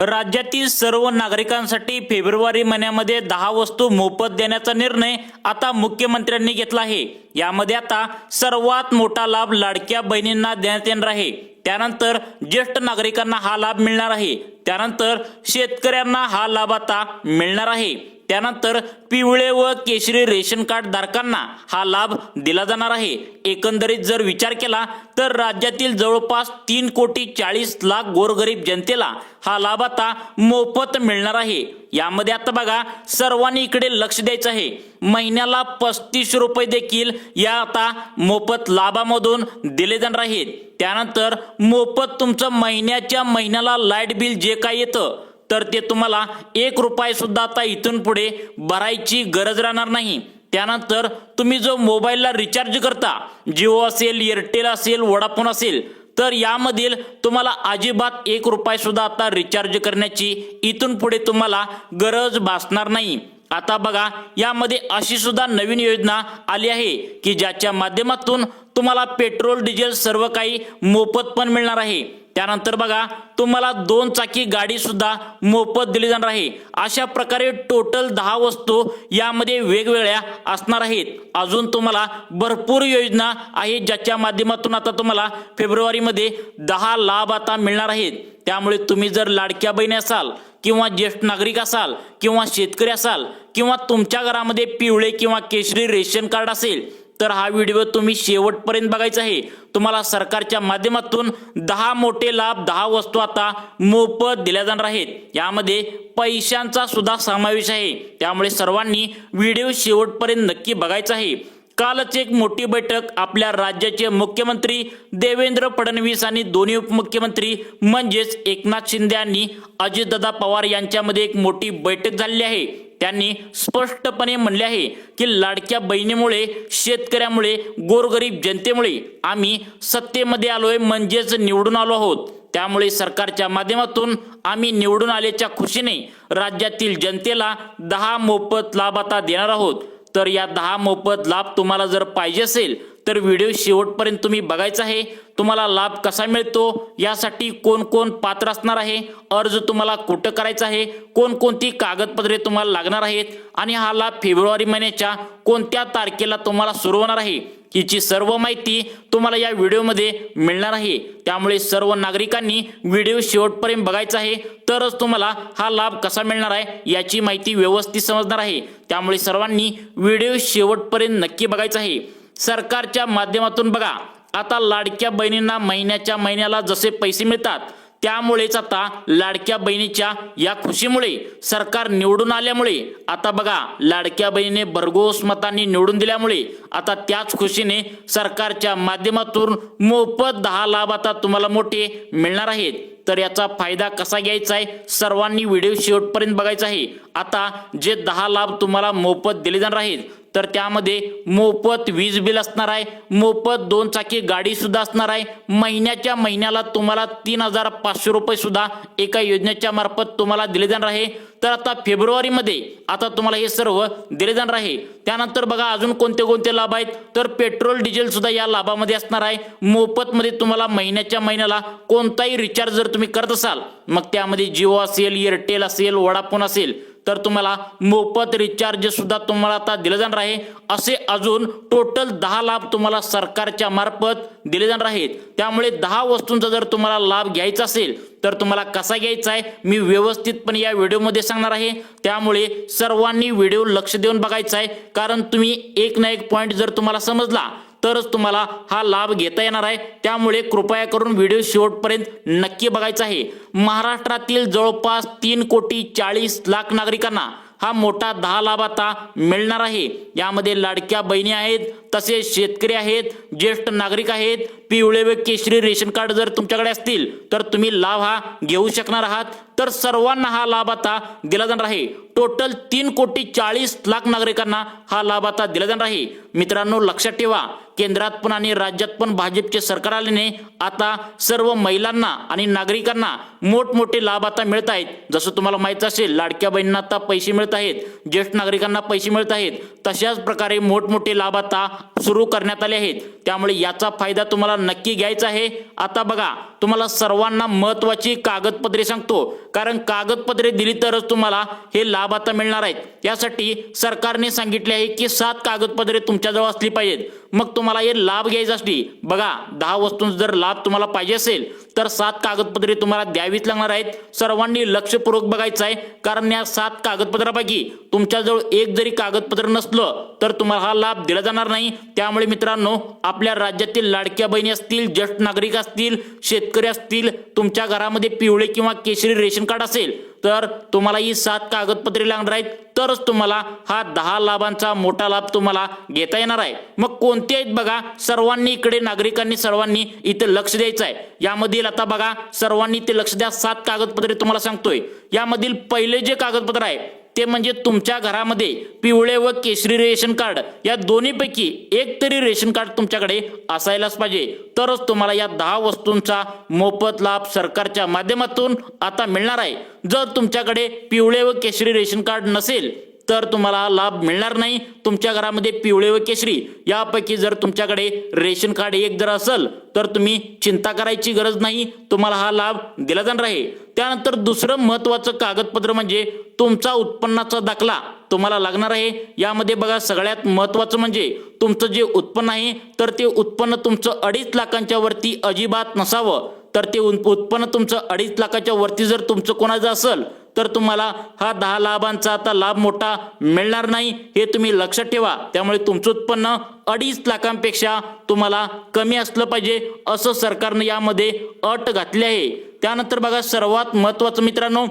राज्यातील सर्व नागरिकांसाठी फेब्रुवारी महिन्यामध्ये दहा वस्तू मोफत देण्याचा निर्णय आता मुख्यमंत्र्यांनी घेतला आहे. यामध्ये आता सर्वात मोठा लाभ लाडक्या बहिणींना देण्यात येणार आहे. त्यानंतर ज्येष्ठ नागरिकांना हा लाभ मिळणार आहे. त्यानंतर शेतकऱ्यांना हा लाभ आता मिळणार आहे. त्यानंतर पिवळे व केशरी रेशन कार्ड धारकांना हा लाभ दिला जाणार आहे. एकंदरीत जर विचार केला तर राज्यातील जवळपास तीन कोटी चाळीस लाख गोरगरीब जनतेला हा लाभ आता मोफत मिळणार आहे. यामध्ये आता बघा सर्वांनी इकडे लक्ष द्यायचं आहे. महिन्याला पस्तीस रुपये देखील या आता मोफत लाभामधून दिले जाणार आहेत. त्यानंतर मोफत तुमचं महिन्याच्या महिन्याला लाइट बिल जे काय येतं तर ते तुम्हाला एक रुपये सुद्धा आता इथून पुढे भरायची गरज राहणार नाही. त्यानंतर तुम्ही जो मोबाईलला रिचार्ज करता जिओ असेल एअरटेल असेल वोडाफोन असेल तर यामधील तुम्हाला अजिबात एक रुपये सुद्धा आता रिचार्ज करण्याची इथून पुढे तुम्हाला गरज भासणार नाही. आता बघा यामध्ये अशी सुद्धा नवीन योजना आली आहे की ज्याच्या माध्यमातून तुम्हाला पेट्रोल डिझेल सर्व काही मोफत पण मिळणार आहे. त्यानंतर बघा तुम्हाला दोन चाकी गाडी सुद्धा मोफत दिली जाणार आहे. अशा प्रकारे टोटल दहा वस्तू यामध्ये वेगवेगळ्या असणार आहेत. अजून तुम्हाला भरपूर योजना आहेत ज्याच्या माध्यमातून आता तुम्हाला फेब्रुवारीमध्ये दहा लाभ आता मिळणार आहेत. त्यामुळे तुम्ही जर लाडक्या बहिणी असाल किंवा ज्येष्ठ नागरिक असाल किंवा शेतकरी असाल किंवा तुमच्या घरामध्ये पिवळे किंवा केशरी रेशन कार्ड असेल तर हा व्हिडिओ तुम्ही शेवटपर्यंत बघायचा आहे. तुम्हाला सरकारच्या माध्यमातून दहा मोठे लाभ दहा वस्तू आता मोफत दिल्या जाणार आहेत. यामध्ये पैशांचा सुद्धा समावेश आहे. त्यामुळे सर्वांनी व्हिडिओ शेवटपर्यंत नक्की बघायचा आहे. कालच एक मोठी बैठक आपल्या राज्याचे मुख्यमंत्री देवेंद्र फडणवीस आणि दोन्ही उपमुख्यमंत्री म्हणजेच एकनाथ शिंदे आणि अजितदादा पवार यांच्यामध्ये एक मोठी बैठक झालेली आहे. त्यांनी स्पष्टपणे म्हणले आहे की लाडक्या बहिणीमुळे शेतकऱ्यामुळे गोरगरीब जनतेमुळे आम्ही सत्तेमध्ये आलोय म्हणजेच निवडून आलो आहोत. त्यामुळे सरकारच्या माध्यमातून आम्ही निवडून आल्याच्या खुशीने राज्यातील जनतेला दहा मोफत लाभ आता देणार आहोत. तर या दहा मोफत लाभ तुम्हाला जर पाहिजे असेल तर व्हिडिओ शेवटपर्यंत तुम्ही बघायचा आहे. तुम्हाला लाभ कसा मिळतो? यासाठी कोण कोण पात्र असणार आहे? अर्ज तुम्हाला कुठं करायचा आहे? कोणकोणती कागदपत्रे तुम्हाला लागणार आहेत? आणि हा लाभ फेब्रुवारी महिन्याच्या कोणत्या तारखेला तुम्हाला सुरू होणार आहे? हिची सर्व माहिती तुम्हाला या व्हिडिओमध्ये मिळणार आहे. त्यामुळे सर्व नागरिकांनी व्हिडिओ शेवटपर्यंत बघायचा आहे. तरच तुम्हाला हा लाभ कसा मिळणार आहे याची माहिती व्यवस्थित समजणार आहे. त्यामुळे सर्वांनी व्हिडिओ शेवटपर्यंत नक्की बघायचा आहे. सरकारच्या माध्यमातून बघा आता लाडक्या बहिणींना महिन्याच्या महिन्याला जसे पैसे मिळतात त्यामुळेच आता लाडक्या बहिणीच्या या खुशीमुळे सरकार निवडून आल्यामुळे आता बघा लाडक्या बहिणीने भरघोस मतांनी निवडून दिल्यामुळे आता त्याच खुशीने सरकारच्या माध्यमातून मोफत दहा लाभ आता तुम्हाला मोठे मिळणार आहेत. तर याचा फायदा कसा घ्यायचा आहे? सर्वांनी व्हिडिओ शेवटपर्यंत बघायचा आहे. आता जे दहा लाभ तुम्हाला मोफत दिले जाणार आहेत तर त्यामध्ये मोफत वीज बिल असणार आहे मोफत दोन चाकी गाडी सुद्धा असणार आहे. महिन्याच्या महिन्याला तुम्हाला तीन हजार पाचशे रुपये सुद्धा एका योजनेच्या मार्फत तुम्हाला दिले जाणार आहे. तर आता फेब्रुवारीमध्ये आता तुम्हाला हे सर्व दिले जाणार आहे. त्यानंतर बघा अजून कोणते कोणते लाभ आहेत तर पेट्रोल डिझेल सुद्धा या लाभामध्ये असणार आहे. मोफतमध्ये तुम्हाला महिन्याच्या महिन्याला कोणताही रिचार्ज जर तुम्ही करत असाल मग त्यामध्ये जिओ असेल एअरटेल असेल वोडाफोन असेल तर तुम्हाला मोफत रिचार्ज सुद्धा तुम्हाला आता दिलं जाणार आहे. असे अजून टोटल दहा लाभ तुम्हाला सरकारच्या मार्फत दिले जाणार आहेत. त्यामुळे दहा वस्तूंचा जर तुम्हाला लाभ घ्यायचा असेल तर तुम्हाला कसा घ्यायचा आहे मी व्यवस्थितपणे या व्हिडिओमध्ये सांगणार आहे. त्यामुळे सर्वांनी व्हिडिओ लक्ष देऊन बघायचा आहे. कारण तुम्ही एक ना एक पॉईंट जर तुम्हाला समजला तरच तुम्हाला हा लाभ घेता येणार आहे. त्यामुळे कृपया करून व्हिडिओ शेवटपर्यंत नक्की बघायचा आहे. महाराष्ट्रातील जवळपास तीन कोटी चाळीस लाख नागरिकांना हा मोठा दहा लाभ आता मिळणार आहे. यामध्ये लाडक्या बहिणी आहेत तसेच शेतकरी आहेत ज्येष्ठ नागरिक आहेत पिवळे व केशरी रेशन कार्ड जर तुमच्याकडे असतील तर तुम्ही लाभ हा घेऊ शकणार आहात. तर सर्वांना हा लाभ आता दिला जाणार आहे. टोटल तीन कोटी चाळीस लाख नागरिकांना हा लाभ आता दिला जाणार आहे. मित्रांनो लक्षात ठेवा केंद्रात पण आणि राज्यात पण भाजपचे सरकार आल्याने आता सर्व महिलांना आणि नागरिकांना मोठमोठे लाभ आता मिळत आहेत. जसं तुम्हाला माहीत असेल लाडक्या बहिणींना आता पैसे मिळत आहेत ज्येष्ठ नागरिकांना पैसे मिळत आहेत. तशाच प्रकारे मोठमोठे लाभ आता सुरू करण्यात आले आहेत. त्यामुळे याचा फायदा तुम्हाला नक्की घ्यायचा आहे. आता बघा तुम्हाला सर्वांना महत्वाची कागदपत्रे सांगतो. कारण कागदपत्रे दिली तरच तुम्हाला हे लाभ आता मिळणार आहेत. यासाठी सरकारने सांगितले आहे की सात कागदपत्रे तुमच्याजवळ असली पाहिजेत. मग तुम्हाला हे लाभ घ्यायचे असली बघा दहा वस्तूंचा जर लाभ तुम्हाला पाहिजे असेल तर सात कागदपत्रे तुम्हाला द्यावीच लागणार आहेत. सर्वांनी लक्षपूर्वक बघायचं आहे कारण या सात कागदपत्रापैकी तुमच्याजवळ एक जरी कागदपत्र नसलं तर तुम्हाला हा लाभ दिला जाणार नाही. त्यामुळे मित्रांनो आपल्या राज्यातील लाडक्या बहिणी असतील ज्येष्ठ नागरिक असतील शेतकरी असतील तुमच्या घरामध्ये पिवळे किंवा केशरी रेशन कार्ड असेल तर तुम्हाला ही सात कागदपत्रे लागणार आहेत. तरच तुम्हाला हा दहा लाभांचा मोठा लाभ तुम्हाला घेता येणार आहे. मग कोणते आहेत बघा? सर्वांनी इकडे नागरिकांनी सर्वांनी इथे लक्ष द्यायचं आहे. यामधील आता बघा सर्वांनी ते लक्ष द्या. सात कागदपत्रे तुम्हाला सांगतोय. यामधील पहिले जे कागदपत्र आहे ते म्हणजे तुमच्या घरामध्ये पिवळे व केशरी रेशन कार्ड या दोन्हीपैकी एक तरी रेशन कार्ड तुमच्याकडे असायलाच पाहिजे. तरच तुम्हाला या दहा वस्तूंचा मोफत लाभ सरकारच्या माध्यमातून आता मिळणार आहे. जर तुमच्याकडे पिवळे व केशरी रेशन कार्ड नसेल तर तुम्हाला लाभ मिळणार नाही. तुमच्या घरामध्ये पिवळे व केशरी यापैकी जर तुमच्याकडे रेशन कार्ड एक जर असेल तर तुम्ही चिंता करायची गरज नाही. तुम्हाला हा लाभ दिला जाणार आहे. त्यानंतर दुसरं महत्वाचं कागदपत्र म्हणजे तुमचा उत्पन्नाचा दाखला तुम्हाला लागणार आहे. यामध्ये बघा सगळ्यात महत्वाचं म्हणजे तुमचं जे उत्पन्न आहे तर ते उत्पन्न तुमचं अडीच लाखांच्या वरती अजिबात नसावं. तर ते उत्पन्न तुमचं अडीच लाखाच्या वरती जर तुमचं कोणाचं असेल तर तुम्हाला हा दहा लाभांचा आता लाभ मोठा मिळणार नाही हे तुम्ही लक्षात ठेवा. त्यामुळे तुमचं उत्पन्न अडीच लाखांपेक्षा तुम्हाला कमी असलं पाहिजे असं सरकारनं यामध्ये अट घातली आहे. त्यानंतर बघा सर्वात महत्वाचं मित्रांनो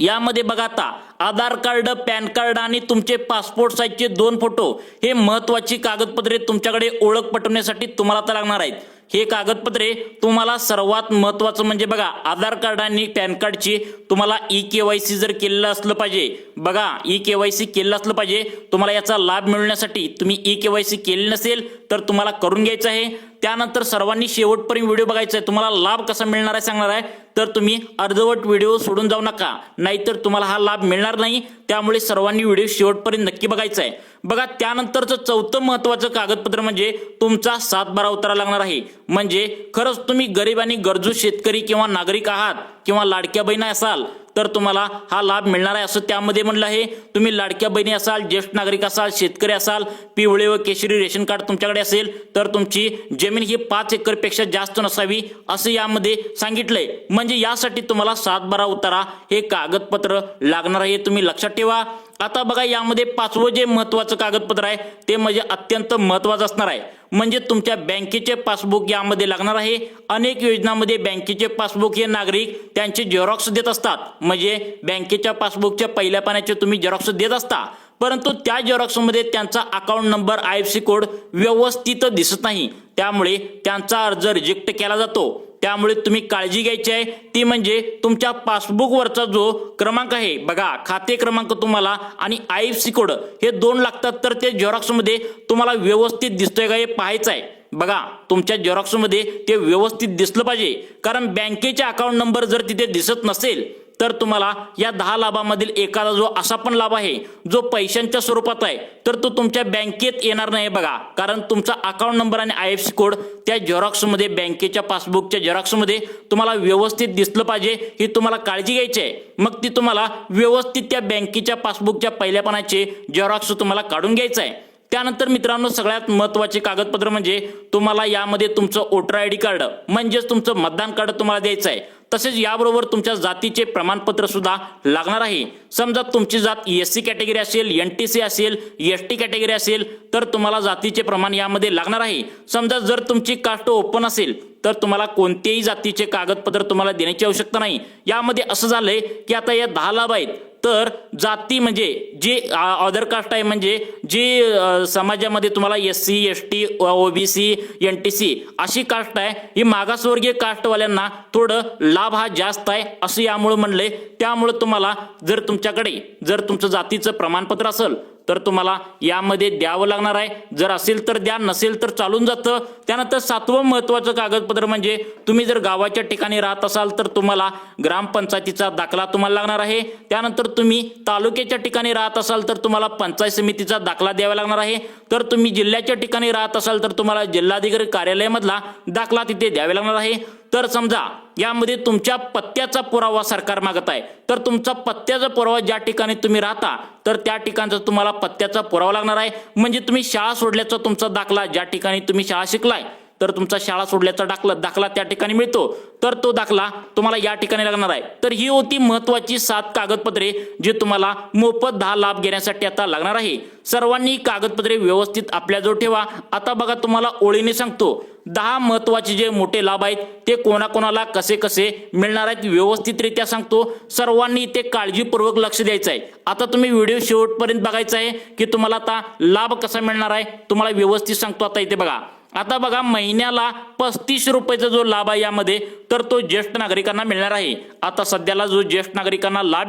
यामध्ये बघा आता आधार कार्ड पॅन कार्ड आणि तुमचे पासपोर्ट साईजचे दोन फोटो हे महत्वाची कागदपत्रे तुमच्याकडे ओळख पटवण्यासाठी तुम्हाला आता लागणार आहेत. हे कागदपत्रे तुम्हाला सर्वात महत्वाचं म्हणजे बघा आधार कार्ड आणि पॅन कार्डची तुम्हाला ई के वाय सी जर केलेलं असलं पाहिजे बघा ई के वाय सी केलेलं असलं पाहिजे तुम्हाला याचा लाभ मिळवण्यासाठी तुम्ही ई के वाय सी केली नसेल तर तुम्हाला करून घ्यायचं आहे. त्यानंतर सर्वांनी शेवटपर्यंत व्हिडिओ बघायचा आहे. तुम्हाला लाभ कसा मिळणार आहे सांगणार आहे. तर तुम्ही अर्धवट व्हिडिओ सोडून जाऊ नका. नाहीतर तुम्हाला हा लाभ मिळणार नाही. त्यामुळे सर्वांनी व्हिडिओ शेवटपर्यंत नक्की बघायचा आहे. बघा त्यानंतरचं चौथं महत्वाचं कागदपत्र म्हणजे तुमचा सातबारा उतारा लागणार आहे. म्हणजे खरंच तुम्ही गरीब आणि गरजू शेतकरी किंवा नागरिक आहात किंवा लाडक्या बहिणी असाल तर तुम्हाला हा लाभ मिळणार आहे. असं त्यामध्ये म्हणलं आहे. तुम्ही लाडक्या बहिणी असाल ज्येष्ठ नागरिक असाल शेतकरी असाल पिवळे व केशरी रेशन कार्ड तुमच्याकडे असेल तर तुमची जमीन ही पाच एकरपेक्षा जास्त नसावी असं यामध्ये सांगितलंय. म्हणजे यासाठी तुम्हाला सातबारा उतारा हे कागदपत्र लागणार आहे. हे तुम्ही लक्षात ठेवा. आता बघा यामध्ये पाचवं जे महत्वाचं कागदपत्र आहे ते म्हणजे अत्यंत महत्वाचं असणार आहे. म्हणजे तुमच्या बँकेचे पासबुक यामध्ये लागणार आहे. अनेक योजनांमध्ये बँकेचे पासबुक हे नागरिक त्यांचे झेरॉक्स देत असतात. म्हणजे बँकेच्या पासबुकच्या पहिल्या पाण्याचे तुम्ही झेरॉक्स देत असता. परंतु त्या झेरॉक्समध्ये त्यांचा account number I F C code व्यवस्थित दिसत नाही. त्यामुळे त्यांचा अर्ज रिजेक्ट केला जातो. त्यामुळे तुम्ही काळजी घ्यायची आहे. ती म्हणजे तुमच्या पासबुकवरचा जो क्रमांक आहे बघा खाते क्रमांक तुम्हाला आणि आय एफ सी कोड हे दोन लागतात तर ते झेरॉक्समध्ये तुम्हाला व्यवस्थित दिसतोय का हे पाहायचं आहे. बघा तुमच्या झेरॉक्समध्ये ते व्यवस्थित दिसलं पाहिजे. कारण बँकेचे अकाउंट नंबर जर तिथे दिसत नसेल तर तुम्हाला या दहा लाभामधील एखादा जो असा पण लाभ आहे जो पैशांच्या स्वरूपात आहे तर तो तुमच्या बँकेत येणार नाही बघा. कारण तुमचा अकाउंट नंबर आणि आय एफ सी कोड त्या झेरॉक्समध्ये बँकेच्या पासबुकच्या झेरॉक्समध्ये तुम्हाला व्यवस्थित दिसलं पाहिजे ही तुम्हाला काळजी घ्यायची आहे. मग ती तुम्हाला व्यवस्थित त्या बँकेच्या पासबुकच्या पहिल्या पानाचे झेरॉक्स तुम्हाला काढून घ्यायचं आहे. त्यानंतर मित्रांनो सगळ्यात महत्त्वाचे कागदपत्र म्हणजे तुम्हाला यामध्ये तुमचं वोटर आय डी कार्ड म्हणजेच तुमचं मतदान कार्ड तुम्हाला द्यायचं आहे. तसेच याबरोबर तुमच्या जातीचे प्रमाणपत्र सुद्धा लागणार आहे. समजा तुमची जात एस सी कॅटेगरी असेल एन टी सी असेल एस टी कॅटेगरी असेल तर तुम्हाला जातीचे प्रमाण यामध्ये लागणार आहे. समजा जर तुमची कास्ट ओपन असेल तर तुम्हाला कोणतेही जातीचे कागदपत्र तुम्हाला देण्याची आवश्यकता नाही. यामध्ये असं झालंय की आता या दहा लाभ आहेत. तर जाती म्हणजे जे अदर कास्ट आहे म्हणजे जे समाजामध्ये तुम्हाला S C S T OBC N T C अशी कास्ट आहे ही मागासवर्गीय कास्टवाल्यांना थोडं लाभ हा जास्त आहे असं यामुळे म्हणले त्यामुळे तुम्हाला जर तुमच्याकडे जर तुमचं जातीचं प्रमाणपत्र असेल तर तुम्हाला यामध्ये द्यावं लागणार आहे. जर असेल तर द्या नसेल तर चालून जातं. त्यानंतर सातवं महत्वाचं कागदपत्र म्हणजे तुम्ही जर गावाच्या ठिकाणी राहत असाल तर तुम्हाला ग्रामपंचायतीचा दाखला तुम्हाला लागणार आहे. त्यानंतर तुम्ही तालुक्याच्या ठिकाणी राहत असाल तर तुम्हाला पंचायत समितीचा दाखला द्यावा लागणार आहे. तर तुम्ही जिल्ह्याच्या ठिकाणी राहत असाल तर तुम्हाला जिल्हाधिकारी कार्यालयामधला दाखला तिथे द्यावा लागणार आहे. तर समजा यामध्ये तुमच्या पत्त्याचा पुरावा सरकार मागत आहे. तर तुमचा पत्त्याचा पुरावा ज्या ठिकाणी तुम्ही राहता तर त्या ठिकाणचा तुम्हाला पत्त्याचा पुरावा लागणार आहे. म्हणजे तुम्ही शाळा सोडल्याचा तुमचा दाखला ज्या ठिकाणी तुम्ही शाळा शिकलाय तर तुमचा शाळा सोडल्याचा दाखला दाखला त्या ठिकाणी मिळतो. तर तो दाखला तुम्हाला या ठिकाणी लागणार आहे. तर ही होती महत्वाची सात कागदपत्रे जे तुम्हाला मोफत दहा लाभ घेण्यासाठी आता लागणार आहे. सर्वांनी कागदपत्रे व्यवस्थित आपल्याजवळ ठेवा. आता बघा तुम्हाला ओळीने सांगतो. दहा महत्त्वाचे जे मोठे लाभ आहेत ते कोणाकोणाला कसे कसे मिळणार आहेत व्यवस्थितरित्या सांगतो. सर्वांनी ते काळजीपूर्वक लक्ष द्यायचं आहे. आता तुम्ही व्हिडिओ शेवटपर्यंत बघायचा आहे की तुम्हाला आता लाभ कसा मिळणार आहे तुम्हाला व्यवस्थित सांगतो आता इथे बघा. आता बघा महिन्याला पस्तीस रुपयाचा जो लाभ आहे यामध्ये तर तो ज्येष्ठ नागरिकांना मिळणार आहे. आता सध्याला जो ज्येष्ठ नागरिकांना लाभ